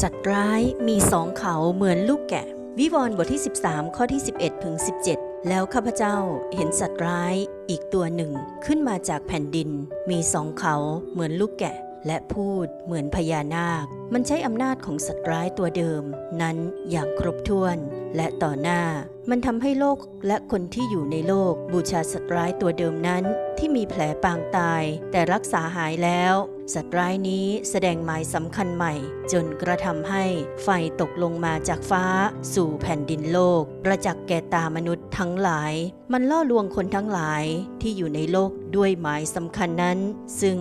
สัตว์ร้ายมีสองเขาเหมือนลูกแกะ วิวรณ์บทที่ 13 ข้อที่ 11 ถึง 17 แล้วข้าพเจ้าเห็นสัตว์ร้ายอีกตัวหนึ่ง ขึ้นมาจากแผ่นดิน มีสองเขาเหมือนลูกแกะ และพูดเหมือนพญานาค มันใช้อำนาจของสัตว์ร้ายตัวเดิม นั้นอย่างครบถ้วน และต่อหน้า มันทำให้โลกและคนที่อยู่ในโลกบูชาสัตว์ร้ายตัวเดิมนั้น ที่มีแผลปางตาย แต่รักษาหายแล้ว สัตว์ร้ายนี้แสดงหมายสำคัญใหม่ จนกระทำให้ไฟตกลงมาจากฟ้า สู่แผ่นดินโลก ประจักษ์แก่ตามนุษย์ทั้งหลาย มันล่อลวงคนทั้งหลายที่อยู่ในโลกด้วยหมายสำคัญนั้น ซึ่ง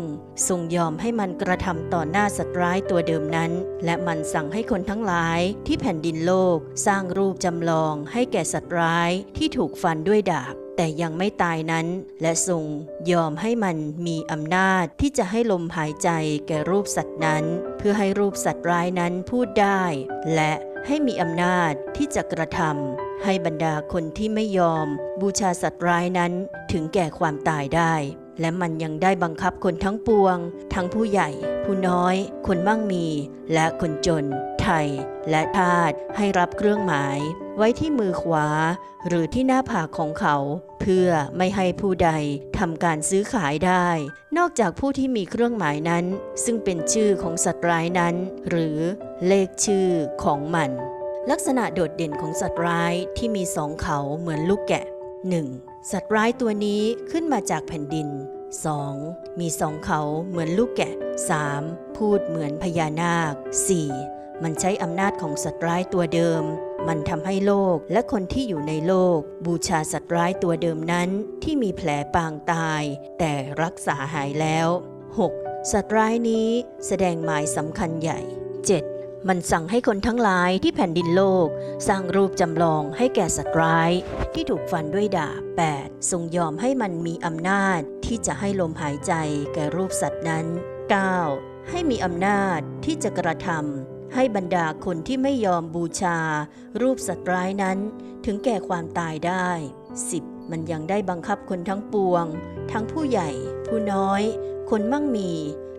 ทรงยอมให้มันกระทำต่อหน้าสัตว์ร้ายตัวเดิมนั้น และมันสั่งให้คนทั้งหลายที่แผ่นดินโลก สร้างรูปจำลองให้แก่สัตว์ร้ายที่ถูกฟันด้วยดาบ แต่ยังไม่ตายนั้น และทรงยอมให้มันมีอำนาจที่จะให้ลมหายใจแก่รูปสัตว์นั้น เพื่อให้รูปสัตว์ร้ายนั้นพูดได้ และให้มีอำนาจที่จะกระทำให้บรรดาคนที่ไม่ยอม บูชาสัตว์ร้ายนั้นถึงแก่ความตายได้ และมันยังได้บังคับคนทั้งปวง ทั้งผู้ใหญ่ ผู้น้อย คนมั่งมี และคนจน ไทย และทาสให้รับเครื่องหมาย ไว้ที่มือขวา หรือที่หน้าผากของเขา เพื่อไม่ให้ผู้ใดทำการซื้อขายได้ นอกจากผู้ที่มีเครื่องหมายนั้น ซึ่งเป็นชื่อของสัตว์ร้ายนั้น หรือเลขชื่อของมัน ลักษณะโดดเด่นของสัตว์ร้ายที่มีสองเขาเหมือนลูกแกะ 1. สัตว์ร้ายตัวนี้ขึ้นมาจากแผ่นดิน 2. มีสองเขาเหมือนลูกแกะ 3. พูดเหมือนพญานาค 4. มันใช้อำนาจของสัตว์ร้ายตัวเดิม มันทำให้โลกและคนที่อยู่ในโลก บูชาสัตว์ร้ายตัวเดิมนั้นที่มีแผลปางตาย แต่รักษาหายแล้ว 6. สัตว์ร้ายนี้แสดงหมายสำคัญใหญ่ 7. มันสั่งให้คนทั้งหลายที่แผ่นดินโลก สร้างรูปจำลองให้แก่สัตว์ร้าย ที่ถูกฟันด้วยดาบ 8. ทรงยอมให้มันมีอำนาจที่จะให้ลมหายใจแก่รูปสัตว์นั้น 9. ให้มีอำนาจที่จะกระทำ ให้บรรดาคนที่ไม่ยอมบูชา รูปสัตว์ร้ายนั้นถึงแก่ความตายได้ 10. มันยังได้บังคับคนทั้งปวง ทั้งผู้ใหญ่ ผู้น้อย คนมั่งมี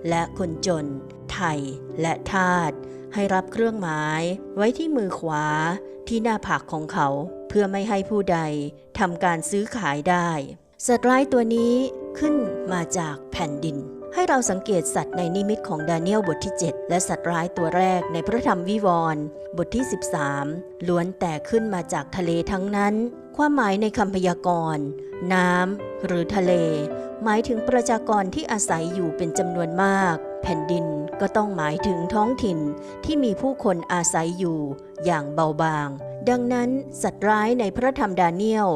และคนจน ไทย และทาสให้รับเครื่องหมายไว้ที่มือขวาที่หน้าผากของเขา เพื่อไม่ให้ผู้ใดทำการซื้อขายได้ สัตว์ร้ายตัวนี้ขึ้นมาจากแผ่นดิน ให้เราสังเกตสัตว์ในนิมิตของดาเนียลบทที่ 7 และสัตว์ร้ายตัวแรกในพระธรรมวิวรณ์บทที่ 13 ล้วนแต่ขึ้นมาจากทะเลทั้งนั้น ความหมายในคำพยากรณ์ น้ำหรือทะเล หมายถึงประชากรที่อาศัยอยู่เป็นจำนวนมาก แผ่นดินก็ต้องหมายถึงท้องถิ่นที่มีผู้คนอาศัยอยู่อย่างเบาบาง ดังนั้นสัตว์ร้ายในพระธรรมดาเนียล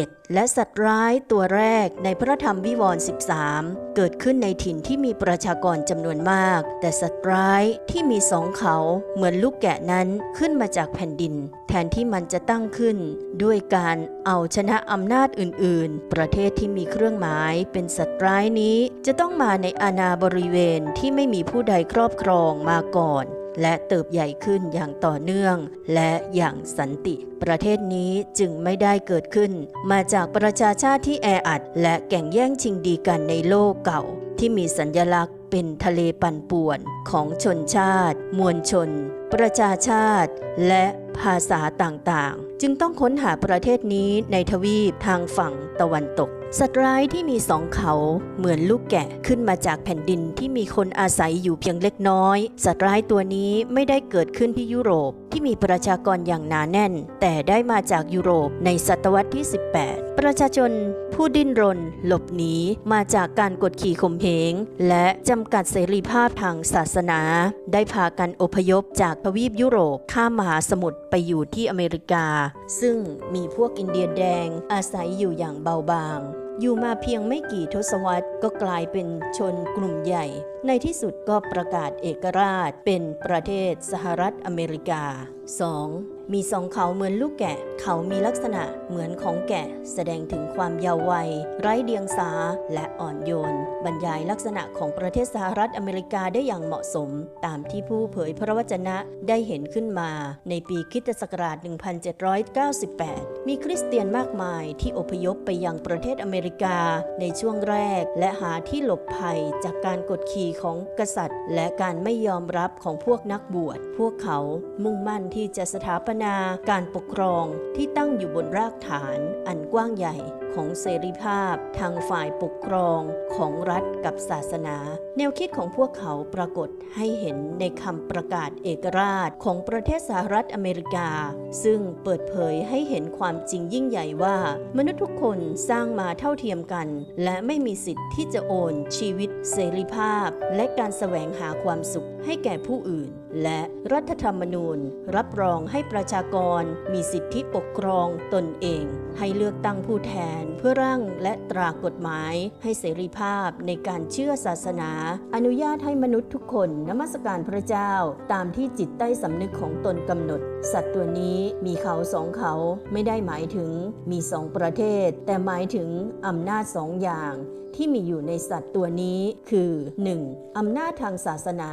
7 และสัตว์ร้ายตัวแรกในพระธรรมวิวรณ์13 เกิดขึ้นในถิ่นที่มีประชากรจำนวนมาก แต่สัตว์ร้ายที่มีสองเขาเหมือนลูกแกะนั้นขึ้นมาจากแผ่นดิน ทนที่มันจะตั้งขึ้น ด้วยการเอาชนะอำนาจอื่น ๆ ประเทศที่มีเครื่องหมายเป็นสัตว์ร้ายนี้ จะต้องมาในอาณาบริเวณที่ไม่มีผู้ใดครอบครองมาก่อนและเติบใหญ่ขึ้นอย่างต่อเนื่อง และอย่างสันติ ประเทศนี้จึงไม่ได้เกิดขึ้น มาจากประชาชาติที่แออัด และแก่งแย่งชิงดีกันในโลกเก่า ที่มีสัญญลักษณ์เป็นทะเลปั่นป่วนของชนชาติ มวลชน ประชาชาติ และภาษาต่างๆ จึงต้องค้นหาประเทศนี้ในทวีปทางฝั่งตะวันตก สัตว์ร้ายที่มีสองเขาเหมือนลูกแกะขึ้นมาจากแผ่นดินที่มีคนอาศัยอยู่เพียงเล็กน้อย สัตว์ร้ายตัวนี้ไม่ได้เกิดขึ้นที่ยุโรปที่มีประชากรอย่างหนาแน่น แต่ได้มาจากยุโรปในศตวรรษที่ 18ประชาชนผู้ดิ้นรน หลบหนีมาจากการกดขี่ข่มเหง และจำกัดเสรีภาพทางศาสนา ได้พากันอพยพจากทวีปยุโรปข้ามมหาสมุทรไปอยู่ที่อเมริกา ซึ่งมีพวกอินเดียแดงอาศัยอยู่อย่างเบาบางอยู่มาเพียงไม่กี่ทศวรรษก็กลายเป็นชนกลุ่มใหญ่ ในที่สุดก็ประกาศเอกราชเป็นประเทศสหรัฐอเมริกา 2. มีสองเขาเหมือนลูกแกะ เขามีลักษณะเหมือนของแกะ แสดงถึงความเยาว์วัย ไร้เดียงสาและอ่อนโยน บรรยายลักษณะของประเทศสหรัฐอเมริกาได้อย่างเหมาะสม ตามที่ผู้เผยพระวจนะได้เห็นขึ้นมา ในปีคิตศักราช 1798 มีคริสเตียนมากมายที่อพยพไปยังประเทศอเมริกาในช่วงแรก และหาที่หลบภัยจากการกดขี่ของกษัตริย์ และการไม่ยอมรับของพวกนักบวช พวกเขามุ่งมั่นที่จะสถาปนาการปกครองที่ตั้งอยู่บนรากฐานอันกว้างใหญ่ ของเสรีภาพ ทางฝ่ายปกครองของรัฐกับศาสนา แนวคิดของพวกเขาปรากฏให้เห็นในคำประกาศเอกราชของประเทศสหรัฐอเมริกา ซึ่งเปิดเผยให้เห็นความจริงยิ่งใหญ่ว่า มนุษย์ทุกคนสร้างมาเท่าเทียมกัน และไม่มีสิทธิ์ที่จะโอนชีวิตเสรีภาพ และการแสวงหาความสุขให้แก่ผู้อื่น และรัฐธรรมนูญ รับรองให้ประชากรมีสิทธิปกครองตนเอง ให้เลือกตั้งผู้แทนเพื่อร่างและตรากฎหมายให้เสรีภาพในการเชื่อศาสนา อนุญาตให้มนุษย์ทุกคนนมัสการพระเจ้า ตามที่จิตใต้สำนึกของตนกำหนด สัตว์ตัวนี้มีเขาสองเขาไม่ได้หมายถึงมีสองประเทศ แต่หมายถึงอำนาจสองอย่าง ที่มีอยู่ในสัตว์ตัวนี้คือ 1. อำนาจทางศาสนา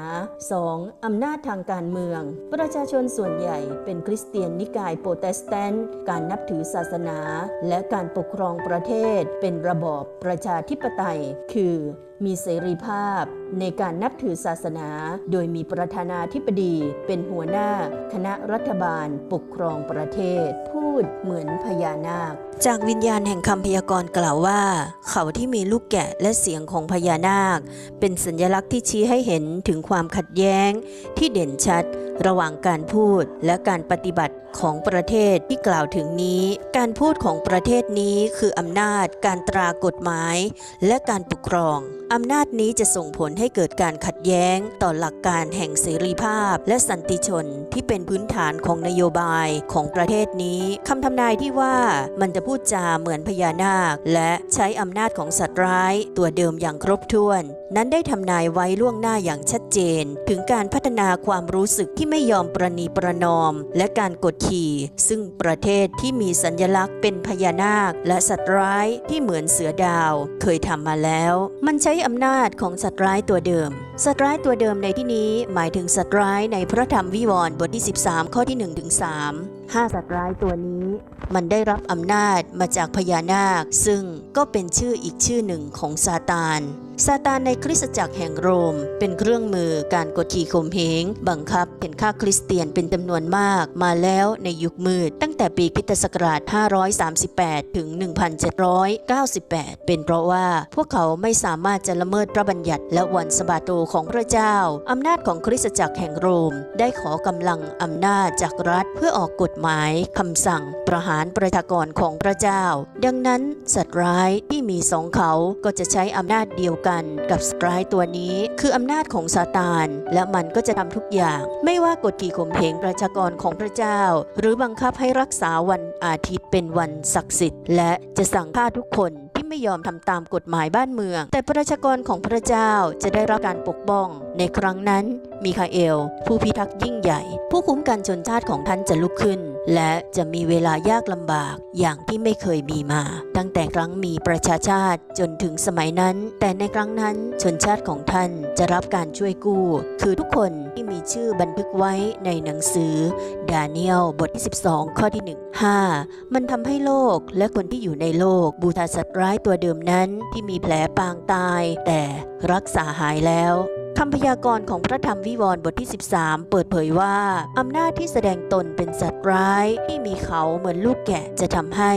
2. อำนาจทางการเมือง ประชาชนส่วนใหญ่เป็นคริสเตียนนิกายโปรเตสแตนต์การนับถือศาสนา และการปกครองประเทศเป็นระบอบประชาธิปไตย คือ มีเสรีภาพ ในการนับถือศาสนา โดยมีประธานาธิบดี เป็นหัวหน้า คณะรัฐบาล ปกครองประเทศ พูดเหมือนพญานาค จากวิญญาณแห่งคำพยากรณ์กล่าวว่า เขาที่มีลูกแกะและเสียงของพญานาค เป็นสัญลักษณ์ที่ชี้ให้เห็นถึงความขัดแย้ง ที่เด่นชัด ระหว่างการพูดและการปฏิบัติของประเทศที่กล่าวถึงนี้ การพูดของประเทศนี้คืออำนาจ การตรากฎหมาย และการปกครองอำนาจนี้จะส่งผลให้เกิดการขัดแย้งต่อหลักการแห่งเสรีภาพ และสันติชนที่เป็นพื้นฐานของนโยบายของประเทศนี้คำทำนายที่ว่ามันจะพูดจาเหมือนพญานาค และใช้อำนาจของสัตว์ร้าย ตัวเดิมอย่างครบถ้วน นั้นได้ทำนายไว้ล่วงหน้าอย่างชัดเจน ถึงการพัฒนาความรู้สึกที่ไม่ยอมประนีประนอม และการกดขี่ ซึ่งประเทศที่มีสัญลักษณ์เป็นพญานาค และสัตว์ร้ายที่เหมือนเสือดาว เคยทำมาแล้ว มันใช้อำนาจของสัตว์ร้ายตัวเดิม สัตว์ร้ายตัวเดิมในที่นี้หมายถึงสัตว์ร้ายในพระธรรมวิวรณ์บทที่ 13 ข้อที่1ถึง3 ห้าสัตว์ร้ายตัวนี้ มันได้รับอำนาจมาจากพญานาค ซึ่งก็เป็นชื่ออีกชื่อหนึ่งของซาตานซาตานในคริสตจักรแห่งโรม เป็นเครื่องมือการกดขี่ข่มเหงบังคับเห็นค่าคริสเตียนเป็นจำนวนมากมาแล้วในยุคมืด ตั้งแต่ปีคริตศักราช 538 ถึง 1798 เป็นเพราะว่าพวกเขาไม่สามารถจะละเมิดพระบัญญัติและวันสะบาโตของพระเจ้า อำนาจของคริสตจักรแห่งโรม ได้ขอกำลังอำนาจจากรัฐเพื่อออกกฎหมายคำสั่งประหารประชากรของพระเจ้า ดังนั้นสัตว์ร้ายที่มีสองเขาก็จะใช้อำนาจเดียวกันกับสัตว์ร้ายตัวนี้ คืออำนาจของซาตาน และมันก็จะทำทุกอย่าง ไม่ว่ากดขี่ข่มเหงประชากรของพระเจ้า หรือบังคับให้รักษาวันอาทิตย์เป็นวันศักดิ์สิทธิ์ และจะสั่งฆ่าทุกคนที่ไม่ยอมทำตามกฎหมายบ้านเมือง แต่ประชากรของพระเจ้าจะได้รับการปกป้อง ในครั้งนั้นมีคาเอล ผู้พิทักษ์ยิ่งใหญ่ ผู้คุ้มกันชนชาติของท่านจะลุกขึ้น และจะมีเวลายากลำบากอย่างที่ไม่เคยมีมา ตั้งแต่ครั้งมีประชาชาติจนถึงสมัยนั้น แต่ในครั้งนั้นชนชาติของท่านจะรับการช่วยกู้ คือทุกคนที่มีชื่อบันทึกไว้ในหนังสือ ดาเนียลบทที่ 12 ข้อที่ 1 5 มันทำให้โลกและคนที่อยู่ในโลกบูชาสัตว์ร้ายตัวเดิมนั้นที่มีแผลปางตาย แต่รักษาหายแล้ว คำพยากรณ์ของพระธรรมวิวรณ์บทที่ 13 เปิดเผยว่า อำนาจที่แสดงตนเป็นสัตว์ร้ายที่มีเขาเหมือนลูกแกะจะทำให้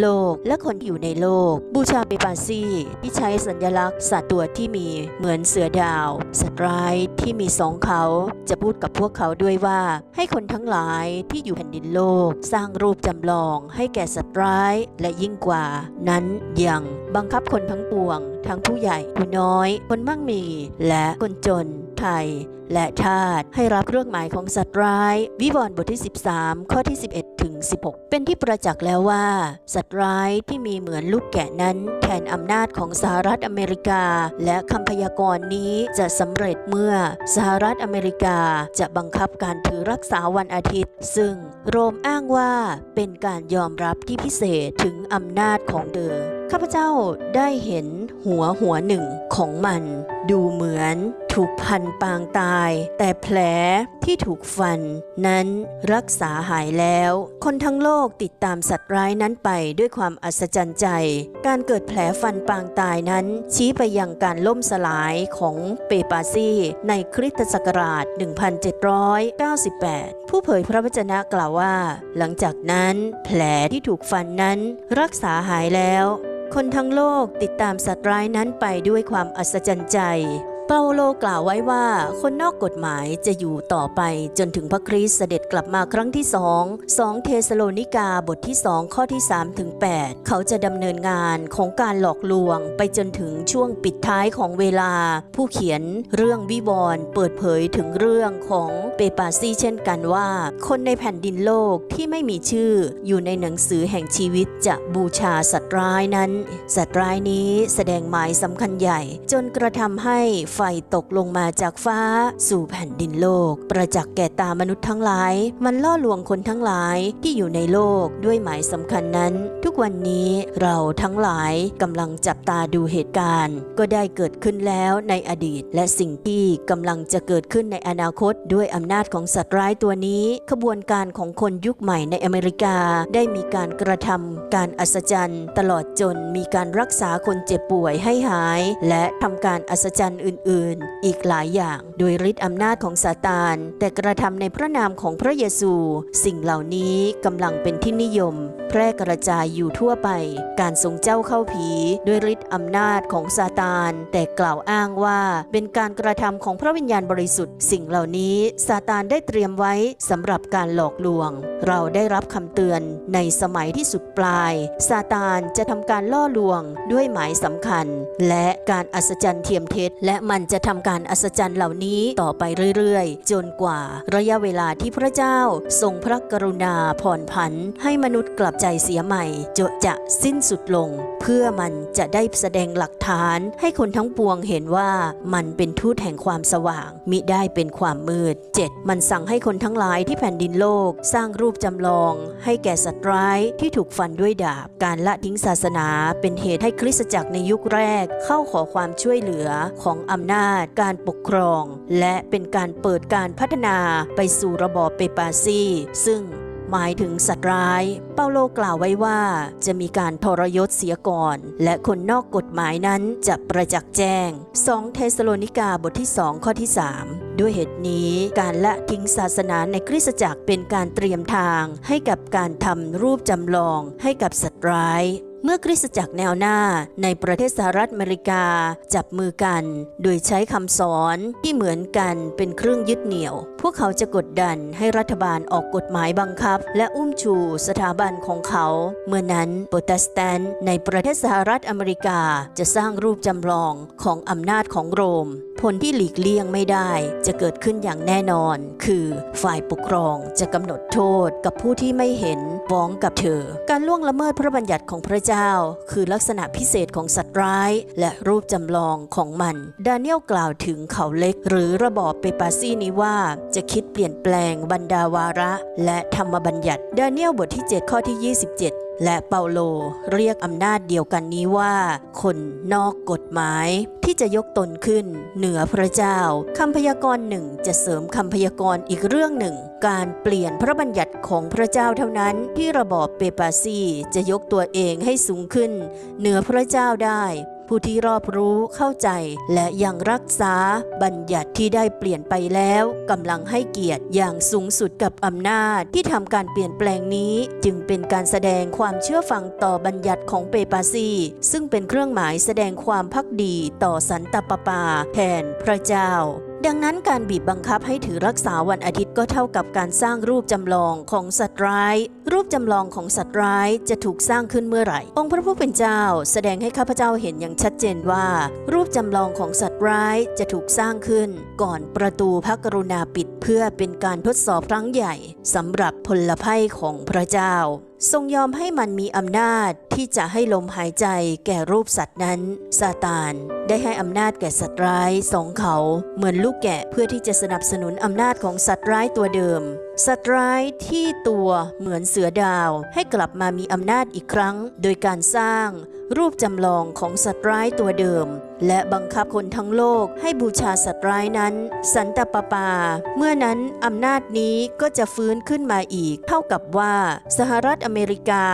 โลกและคนที่อยู่ในโลก บูชาเปปาซีที่ใช้สัญลักษณ์สัตว์ตัวที่มีเหมือนเสือดาว สัตว์ร้าย ที่มีสองเขา จะพูดกับพวกเขาด้วยว่า ให้คนทั้งหลายที่อยู่แผ่นดินโลก สร้างรูปจำลองให้แก่สัตว์ร้ายและยิ่งกว่า นั้นยังบังคับคนทั้งปวง ทั้งผู้ใหญ่ผู้น้อย คนมั่งมี และคนจน ไทยและทาสให้รับเครื่องหมายของสัตว์ร้าย วิวรณ์บทที่ 13 ข้อที่ 11 ถึง 16 เป็นที่ประจักษ์แล้วว่า สัตว์ร้ายที่มีเหมือนลูกแกะนั้น แทนอำนาจของสหรัฐอเมริกา และคำพยากรณ์นี้จะสำเร็จเมื่อสหรัฐอเมริกาจะบังคับการถือรักษาวันอาทิตย์ ซึ่งโรมอ้างว่าเป็นการยอมรับที่พิเศษถึงอำนาจของเดิมข้าพเจ้าได้เห็นหัวหัวหนึ่งของมัน ดูเหมือนถูกพันปางตาย แต่แผลที่ถูกฟัน นั้นรักษาหายแล้ว คนทั้งโลกติดตามสัตว์ร้ายนั้นไปด้วยความอัศจรรย์ใจ การเกิดแผลฟันปางตายนั้น ชี้ไปยังการล่มสลายของเปปาซีในคริสตศักราช 1798 ผู้เผยพระวจนะกล่าวว่า หลังจากนั้น แผลที่ถูกฟันนั้น รักษาหายแล้ว คนทั้งโลกติดตามสัตว์ร้ายนั้นไปด้วยความอัศจรรย์ใจ เปาโลกล่าวไว้ว่าคนนอกกฎหมายจะอยู่ต่อไปจนถึงพระคริสต์เสด็จกลับมาครั้งที่สองสองเทสโลนิกาบทที่สองข้อที่3ถึง8เขาจะดำเนินงานของการหลอกลวง ไปจนถึงช่วงปิดท้ายของเวลา ผู้เขียนเรื่องวิวรณ์เปิดเผยถึงเรื่องของเปปาซีเช่นกันว่า คนในแผ่นดินโลกที่ไม่มีชื่ออยู่ในหนังสือแห่งชีวิตจะบูชาสัตว์ร้ายนั้น สัตว์ร้ายนี้แสดงหมายสำคัญใหญ่ จนกระทำให้ไฟตกลงมาจากฟ้า สู่แผ่นดินโลก ประจักษ์แก่ตามนุษย์ทั้งหลาย มันล่อลวงคนทั้งหลายที่อยู่ในโลกด้วยหมายสำคัญนั้น ทุกวันนี้เราทั้งหลายกำลังจับตาดูเหตุการณ์ ก็ได้เกิดขึ้นแล้วในอดีต และสิ่งที่กำลังจะเกิดขึ้นในอนาคต ด้วยอำนาจของสัตว์ร้ายตัวนี้ ขบวนการของคนยุคใหม่ในอเมริกาได้มีการกระทำการอัศจรรย์ ตลอดจนมีการรักษาคนเจ็บป่วยให้หาย และทำการอัศจรรย์อื่นๆ อีกหลายอย่าง โดยฤทธิ์อำนาจของซาตาน แต่กระทำในพระนามของพระเยซู สิ่งเหล่านี้กำลังเป็นที่นิยมแพร่กระจายอยู่ทั่วไป การทรงเจ้าเข้าผีด้วยฤทธิ์อำนาจของซาตาน แต่กล่าวอ้างว่าเป็นการกระทำของพระวิญญาณบริสุทธิ์ สิ่งเหล่านี้ซาตานได้เตรียมไว้สำหรับการหลอกลวง เราได้รับคำเตือนในสมัยที่สุดปลายซาตานจะทำการล่อลวงด้วยหมายสำคัญ และการอัศจรรย์เทียมเท็จ และมันจะทำการอัศจรรย์เหล่านี้ต่อไปเรื่อยๆ จนกว่าระยะเวลาที่พระเจ้าทรงพระกรุณาผ่อนผันให้มนุษย์กลับบใจเสียใหม่จะจะสิ้นสุดลง เพื่อมันจะได้แสดงหลักฐาน ให้คนทั้งปวงเห็นว่ามันเป็นทูตแห่งความสว่าง มิได้เป็นความมืด 7. มันสั่งให้คนทั้งหลายที่แผ่นดินโลก สร้างรูปจำลอง ให้แก่สัตว์ร้ายที่ถูกฟันด้วยดาบ การละทิ้งศาสนาเป็นเหตุให้คริสตจักรในยุคแรก เข้าขอความช่วยเหลือของอำนาจ การปกครอง และเป็นการเปิดการพัฒนาไปสู่ระบอบเปปาซีซึ่ง หมายถึงสัตว์ร้าย เปาโลกล่าวไว้ว่าจะมีการทรยศเสียก่อน และคนนอกกฎหมายนั้นจะประจักษ์แจ้ง 2 เทสโลนิกาบทที่ 2 ข้อที่ 3 ด้วยเหตุนี้การละทิ้งศาสนาในคริสตจักรเป็นการเตรียมทาง ให้กับการทำรูปจำลองให้กับสัตว์ร้าย เมื่อคริสตจักรแนวหน้าในประเทศสหรัฐอเมริกาจับมือกัน โดยใช้คำสอนที่เหมือนกันเป็นเครื่องยึดเหนี่ยว พวกเขาจะกดดันให้รัฐบาลออกกฎหมายบังคับ และอุ้มชูสถาบันของเขา เมื่อนั้นโปรเตสแตนต์ในประเทศสหรัฐอเมริกาจะสร้างรูปจำลองของอำนาจของโรม ผลที่หลีกเลี่ยงไม่ได้จะเกิดขึ้นอย่างแน่นอน คือฝ่ายปกครองจะกำหนดโทษกับผู้ที่ไม่เห็นฟ้องกับเธอ การล่วงละเมิดพระบัญญัติของพระเจ้าคือลักษณะพิเศษของสัตว์ร้าย และรูปจำลองของมัน ดาเนียลกล่าวถึงเขาเล็ก หรือระบอบเปปาซีนี้ว่า จะคิดเปลี่ยนแปลงบรรดาวาระ และธรรมบัญญัติ ดาเนียลบทที่ 7 ข้อที่ 27 และเปาโลเรียกอำนาจเดียวกันนี้ว่า คนนอกกฎหมายที่จะยกตนขึ้นเหนือพระเจ้าคำพยากรณ์หนึ่งจะเสริมคำพยากรณ์อีกเรื่องหนึ่ง การเปลี่ยนพระบัญญัติของพระเจ้าเท่านั้น ที่ระบอบเปปาซีจะยกตัวเองให้สูงขึ้น เหนือพระเจ้าได้ ผู้ที่รอบรู้เข้าใจ และยังรักษาบัญญัติที่ได้เปลี่ยนไปแล้วกำลังให้เกียรติอย่างสูงสุดกับอำนาจ ที่ทำการเปลี่ยนแปลงนี้จึงเป็นการแสดงความเชื่อฟังต่อบัญญัติของเปปาซี ซึ่งเป็นเครื่องหมายแสดงความพักดีต่อสันตปาปาแทนพระเจ้า ดังนั้นการบีบบังคับให้ถือรักษาวันอาทิตย์ก็เท่ากับการสร้างรูปจำลองของสัตว์ร้าย รูปจำลองของสัตว์ร้ายจะถูกสร้างขึ้นเมื่อไหร่ องค์พระผู้เป็นเจ้า แสดงให้ข้าพเจ้าเห็นอย่างชัดเจนว่า รูปจำลองของสัตว์ร้ายจะถูกสร้างขึ้น ก่อนประตูพระกรุณาปิดเพื่อเป็นการทดสอบครั้งใหญ่สำหรับพลภัยของพระเจ้า ทรงยอมให้มันมีอำนาจที่จะให้ลมหายใจแก่รูปสัตว์นั้น ซาตาน ได้ให้อำนาจแก่สัตว์ร้ายสองเขา เหมือนลูกแกะเพื่อที่จะสนับสนุนอำนาจของสัตว์ร้ายตัวเดิมสัตว์ร้ายที่ตัวเหมือนเสือดาวให้กลับมามีอำนาจอีกครั้ง โดยการสร้างรูปจำลองของสัตว์ร้ายตัวเดิม และบังคับคนทั้งโลกให้บูชาสัตว์ร้ายนั้น สันตปาปา เมื่อนั้นอำนาจนี้ก็จะฟื้นขึ้นมาอีก เท่ากับว่า สหรัฐอเมริกา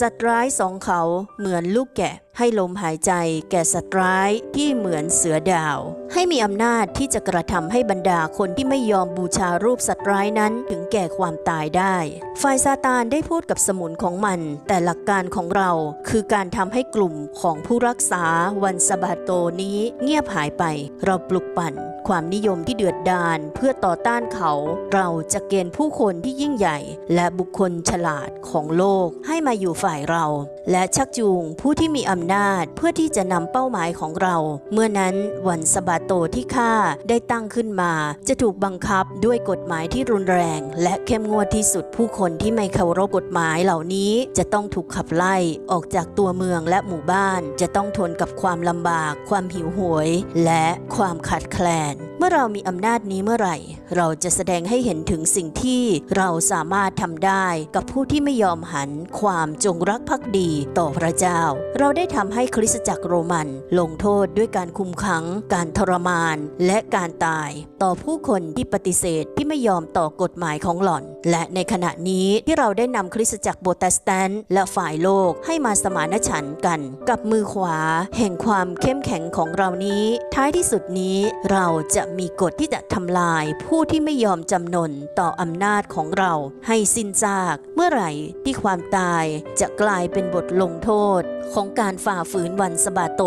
สัตว์ร้ายสองเขาเหมือนลูกแกะให้ลมหายใจแก่สัตว์ร้ายที่เหมือนเสือดาว ให้มีอำนาจที่จะกระทำให้บรรดาคนที่ไม่ยอมบูชารูปสัตว์ร้ายนั้นถึงแก่ความตายได้ ฝ่ายซาตานได้พูดกับสมุนของมัน แต่หลักการของเราคือการทำให้กลุ่มของผู้รักษาวันสะบาโตนี้เงียบหายไป เราปลุกปั่นความนิยมที่เดือดดาลเพื่อต่อต้านเขา เราจะเกณฑ์ผู้คนที่ยิ่งใหญ่ และบุคคลฉลาดของโลกให้มาอยู่ฝ่ายเรา และชักจูงผู้ที่มีอำนาจเพื่อที่จะนำเป้าหมายของเรา เมื่อนั้นวันสบาโตที่ข้าได้ตั้งขึ้นมา จะถูกบังคับด้วยกฎหมายที่รุนแรง และเข้มงวดที่สุดผู้คนที่ไม่เคารพกฎหมายเหล่านี้ จะต้องถูกขับไล่ออกจากตัวเมืองและหมู่บ้าน จะต้องทนกับความลำบาก ความหิวโหวยและความขาดแคลนเมื่อเรามีอำนาจนี้เมื่อไหร่ เราจะแสดงให้เห็นถึงสิ่งที่เราสามารถทำได้กับผู้ที่ไม่ยอมหันความจงรักภักดีต่อพระเจ้า เราได้ทำให้คริสตจักรโรมัน ลงโทษด้วยการคุมขัง การทรมาน และการตาย ต่อผู้คนที่ปฏิเสธที่ไม่ยอมต่อกฎหมายของหล่อน และในขณะนี้ที่เราได้นำคริสตจักรโบตัสแตนต์และฝ่ายโลกให้มาสมานฉันท์กัน กับมือขวา แห่งความเข้มแข็งของเรานี้ ท้ายที่สุดนี้เราจะมีกฎที่จะทำลายผู้ที่ไม่ยอมจำนนต่ออำนาจของเราให้สิ้นซาก เมื่อไหร่ที่ความตายจะกลายเป็นบทลงโทษ ของการฝ่าฝืนวันสะบาโต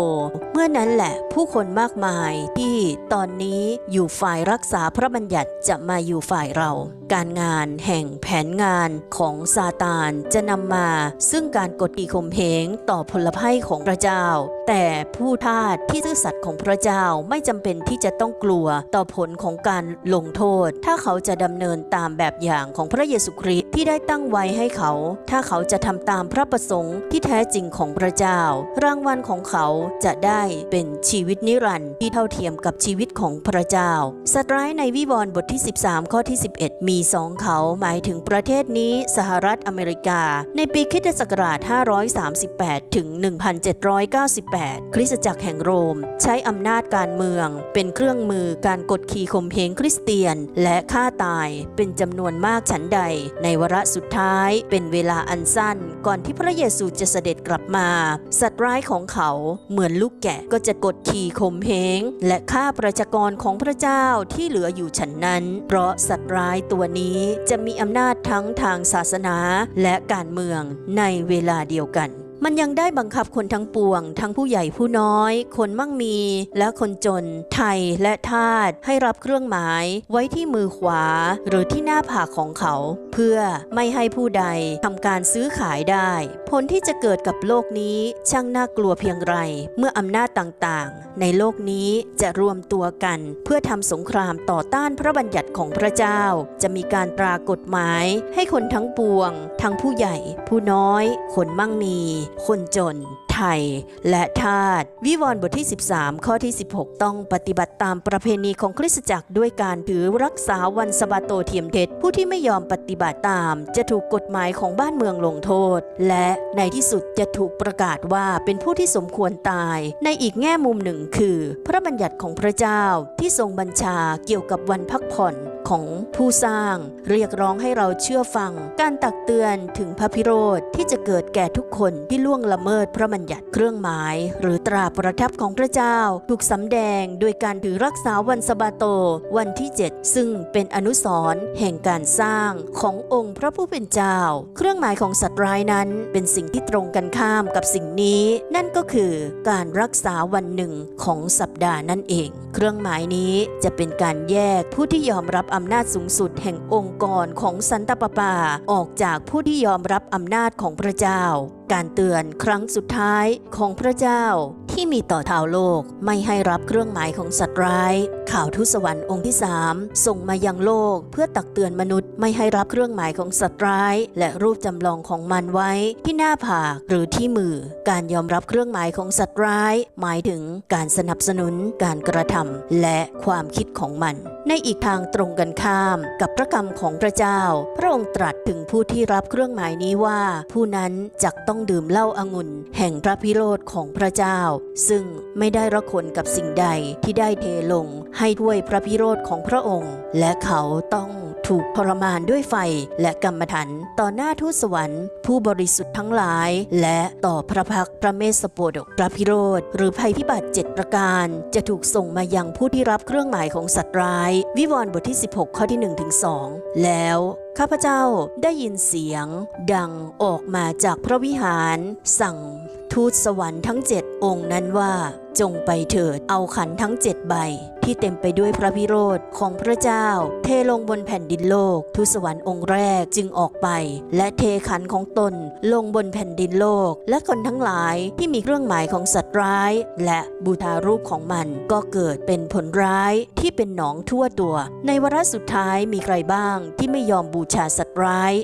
เมื่อนั้นแหละผู้คนมากมายที่ตอนนี้อยู่ฝ่ายรักษาพระบัญญัติจะมาอยู่ฝ่ายเรา การงานแห่งแผนงานของซาตานจะนำมา ซึ่งการกดขี่ข่มเหงต่อพลภัยของพระเจ้า แต่ผู้ทาสที่ซื่อสัตย์ของพระเจ้าไม่จำเป็นที่จะต้องกลัวต่อผลของการลงโทษ ถ้าเขาจะดำเนินตามแบบอย่างของพระเยซูคริสต์ที่ได้ตั้งไว้ให้เขา ถ้าเขาจะทำตามพระประสงค์ที่แท้จริงของพระเจ้า รางวัลของเขาจะได้เป็นชีวิตนิรันดร์ที่เท่าเทียมกับชีวิตของพระเจ้า สัตว์ร้ายในวิวรณ์บทที่ 13 ข้อที่ 11 มีสองเขาหมายถึงประเทศนี้สหรัฐอเมริกา ในปีคิศักราช 538 ถึง 1798 คริสตจักรแห่งโรม ใช้อำนาจการเมือง เป็นเครื่องมือการกดขี่ข่มเหงคริสเตียน และฆ่าตายเป็นจำนวนมากฉันใด ในวาระสุดท้ายเป็นเวลาอันสั้น ก่อนที่พระเยซูจะเสด็จกลับมาสัตว์ร้ายของเขาเหมือนลูกแกะก็จะกดขี่ข่มเหงและฆ่าประชากรของพระเจ้าที่เหลืออยู่ฉันนั้น เพราะสัตว์ร้ายตัวนี้จะมีอำนาจทั้งทางศาสนาและการเมืองในเวลาเดียวกัน มันยังได้บังคับคนทั้งปวง ทั้งผู้ใหญ่ผู้น้อย คนมั่งมี และคนจน ไทยและทาสให้รับเครื่องหมายไว้ที่มือขวา หรือที่หน้าผากของเขา เพื่อไม่ให้ผู้ใดทำการซื้อขายได้ ผลที่จะเกิดกับโลกนี้ช่างน่ากลัวเพียงไร เมื่ออำนาจต่างๆ ในโลกนี้จะรวมตัวกันเพื่อทำสงครามต่อต้านพระบัญญัติของพระเจ้า จะมีการตรากฎหมายให้คนทั้งปวง ทั้งผู้ใหญ่ ผู้น้อย คนมั่งมีคนจน ไทย และทาสวิวรณ์บทที่ 13 ข้อที่ 16 ต้องปฏิบัติตามประเพณีของคริสตจักรด้วยการถือรักษาวันสะบาโตเทียมเท็จผู้ที่ไม่ยอมปฏิบัติตาม จะถูกกฎหมายของบ้านเมืองลงโทษ และในที่สุดจะถูกประกาศว่าเป็นผู้ที่สมควรตาย ในอีกแง่มุมหนึ่งคือ พระบัญญัติของพระเจ้าที่ทรงบัญชาเกี่ยวกับวันพักผ่อน ของผู้สร้าง เรียกร้องให้เราเชื่อฟัง การตักเตือนถึงพระพิโรธที่จะเกิดแก่ทุกคนที่ล่วงละเมิดพระบัญญัติเครื่องหมาย หรือตราประทับของพระเจ้า ถูกสำแดงโดยการถือรักษาวันสะบาโต วันที่ 7 ซึ่งเป็นอนุสรณ์แห่งการสร้างขององค์พระผู้เป็นเจ้า เครื่องหมายของสัตว์ร้ายนั้นเป็นสิ่งที่ตรงกันข้ามกับสิ่งนี้ นั่นก็คือการรักษาวันหนึ่งของสัปดาห์นั่นเอง เครื่องหมายนี้จะเป็นการแยกผู้ที่ยอมรับอำนาจสูงสุดแห่งองค์กรของสันตปาปาออกจากผู้ที่ยอมรับอำนาจของพระเจ้า การเตือนครั้งสุดท้ายของพระเจ้าที่มีต่อชาวโลกไม่ให้รับเครื่องหมายของสัตว์ร้าย ข่าวทูตสวรรค์องค์ที่สามส่งมายังโลกเพื่อตักเตือนมนุษย์ไม่ให้รับเครื่องหมายของสัตว์ร้าย และรูปจำลองของมันไว้ที่หน้าผากหรือที่มือ การยอมรับเครื่องหมายของสัตว์ร้าย หมายถึงการสนับสนุนการกระทำและความคิดของมัน ในอีกทางตรงกันข้ามกับพระกรรมของพระเจ้า พระองค์ตรัสถึงผู้ที่รับเครื่องหมายนี้ว่า ผู้นั้นจักต้ององดื่มเหล้าอางุ่น แห่งพระพิโรธของพระเจ้า ซึ่งไม่ได้ระคนกับสิ่งใดที่ได้เทลงให้ถ้วยพระพิโรธของพระองค์ และเขาต้อง ถูกทรมานด้วยไฟและกรรมฐานต่อหน้าทูตสวรรค์ ผู้บริสุทธิ์ทั้งหลาย และต่อพระพักพระเมสสโปดกพระพิโรธ หรือภัยพิบัติเจ็ดประการ จะถูกส่งมายังผู้ที่รับเครื่องหมายของสัตว์ร้าย วิวรณ์บทที่ 16 ข้อที่1ถึง2แล้วข้าพเจ้าได้ยินเสียง ดังออกมาจากพระวิหาร สั่งทูตสวรรค์ทั้งเจ็ดองค์นั้นว่า จงไปเถิด เอาขันทั้งเจ็ดใบ ที่เต็มไปด้วยพระพิโรธของพระเจ้า เทลงบนแผ่นดินโลกทูตสวรรค์องค์แรกจึงออกไป และเทขันของตนลงบนแผ่นดินโลก และคนทั้งหลายที่มีเครื่องหมายของสัตว์ร้าย และบูชารูปของมันก็เกิดเป็นผลร้ายที่เป็นหนองทั่วตัว ในวาระสุดท้ายมีใครบ้างที่ไม่ยอมบูชาสัตว์ร้าย